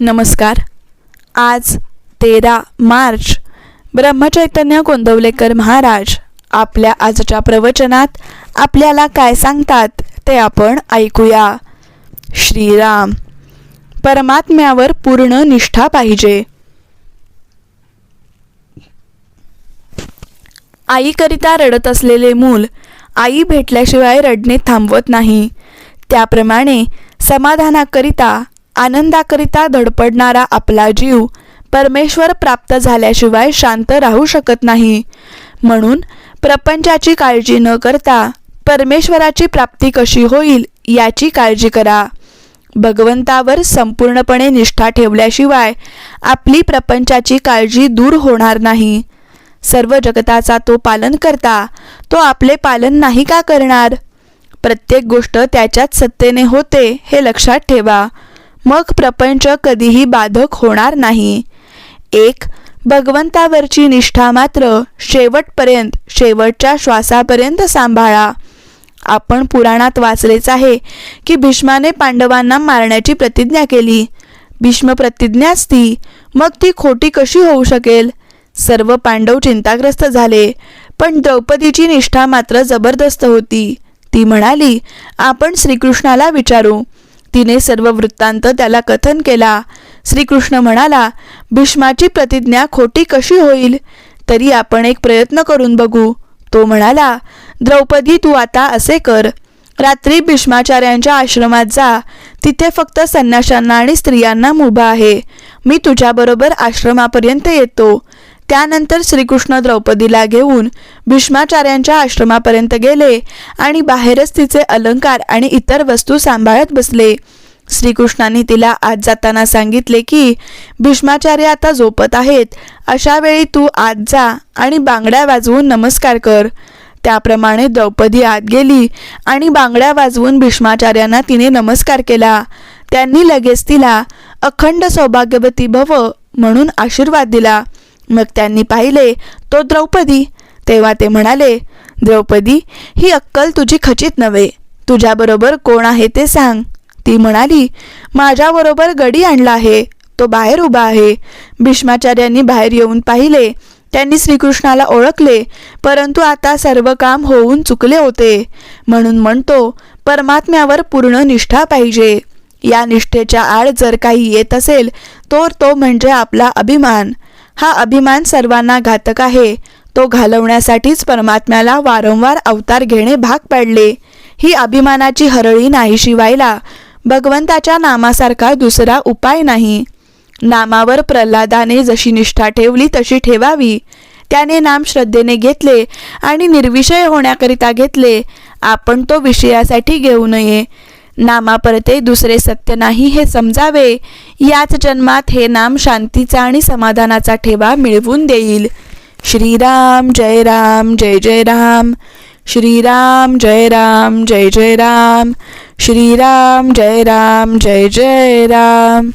नमस्कार. आज तेरा मार्च ब्रह्मचैतन्य गोंदवलेकर महाराज आपल्या आजच्या प्रवचनात आपल्याला काय सांगतात ते आपण ऐकूया. श्रीराम परमात्म्यावर पूर्ण निष्ठा पाहिजे. आईकरिता रडत असलेले मूल आई भेटल्याशिवाय रडणे थांबवत नाही. त्याप्रमाणे समाधानाकरिता आनंदाकरिता धडपडणारा आपला जीव परमेश्वर प्राप्त झाल्याशिवाय शांत राहू शकत नाही. म्हणून प्रपंचाची काळजी न करता परमेश्वराची प्राप्ती कशी होईल याची काळजी करा. भगवंतावर संपूर्णपणे निष्ठा ठेवल्याशिवाय आपली प्रपंचाची काळजी दूर होणार नाही. सर्व जगताचा तो पालन करता तो आपले पालन नाही का करणार? प्रत्येक गोष्ट त्याच्याच सत्तेने होते हे लक्षात ठेवा. मग प्रपंच कधीही बाधक होणार नाही. एक भगवंतावरची निष्ठा मात्र शेवटपर्यंत शेवटच्या श्वासापर्यंत सांभाळा. आपण पुराणात वाचलेच आहे की भीष्माने पांडवांना मारण्याची प्रतिज्ञा केली. भीष्म प्रतिज्ञाच ती मग ती खोटी कशी होऊ शकेल? सर्व पांडव चिंताग्रस्त झाले पण द्रौपदीची निष्ठा मात्र जबरदस्त होती. ती म्हणाली आपण श्रीकृष्णाला विचारू. तिने सर्व वृत्तांत त्याला कथन केला. श्रीकृष्ण म्हणाला भीष्माची प्रतिज्ञा खोटी कशी होईल? तरी आपण एक प्रयत्न करून बघू. तो म्हणाला द्रौपदी तू आता असे कर. रात्री भीष्माचार्यांच्या आश्रमात जा. तिथे फक्त संन्याशांना आणि स्त्रियांना मुभा आहे. मी तुझ्याबरोबर आश्रमापर्यंत येतो. त्यानंतर श्रीकृष्ण द्रौपदीला घेऊन भीष्माचार्यांच्या आश्रमापर्यंत गेले आणि बाहेरच तिचे अलंकार आणि इतर वस्तू सांभाळत बसले. श्रीकृष्णाने तिला आत जाताना सांगितले की भीष्माचार्य आता झोपत आहेत. अशा वेळी तू आत जा आणि बांगड्या वाजवून नमस्कार कर. त्याप्रमाणे द्रौपदी आत गेली आणि बांगड्या वाजवून भीष्माचार्यांना तिने नमस्कार केला. त्यांनी लगेच तिला अखंड सौभाग्यवती भव म्हणून आशीर्वाद दिला. मग त्यांनी पाहिले तो द्रौपदी. तेव्हा ते म्हणाले द्रौपदी ही अक्कल तुझी खचित नव्हे. तुझ्याबरोबर कोण आहे ते सांग. ती म्हणाली माझ्याबरोबर गडी आणला आहे. तो बाहेर उभा आहे. भीष्माचार्यांनी बाहेर येऊन पाहिले. त्यांनी श्रीकृष्णाला ओळखले परंतु आता सर्व काम होऊन चुकले होते. म्हणून म्हणतो परमात्म्यावर पूर्ण निष्ठा पाहिजे. या निष्ठेच्या आड जर काही येत असेल तर तो म्हणजे आपला अभिमान. हा अभिमान सर्वांना घातक आहे. तो घालवण्यासाठीच परमात्म्याला वारंवार अवतार घेणे भाग पडले. ही अभिमानाची हरळी नाहीशी व्हायला भगवंताच्या नामासारखा दुसरा उपाय नाही. नामावर प्रल्हादाने जशी निष्ठा ठेवली तशी ठेवावी. त्याने नाम श्रद्धेने घेतले आणि निर्विषय होण्याकरिता घेतले. आपण तो विषयासाठी घेऊ नये. नामा परते दुसरे सत्य नाही हे समजावे. याच जन्मात हे नाम शांतीचा आणि समाधानाचा ठेवा मिळवून देईल. श्रीराम जय राम जय जय राम. श्रीराम जय राम जय जय राम. श्रीराम जय राम जय जय राम.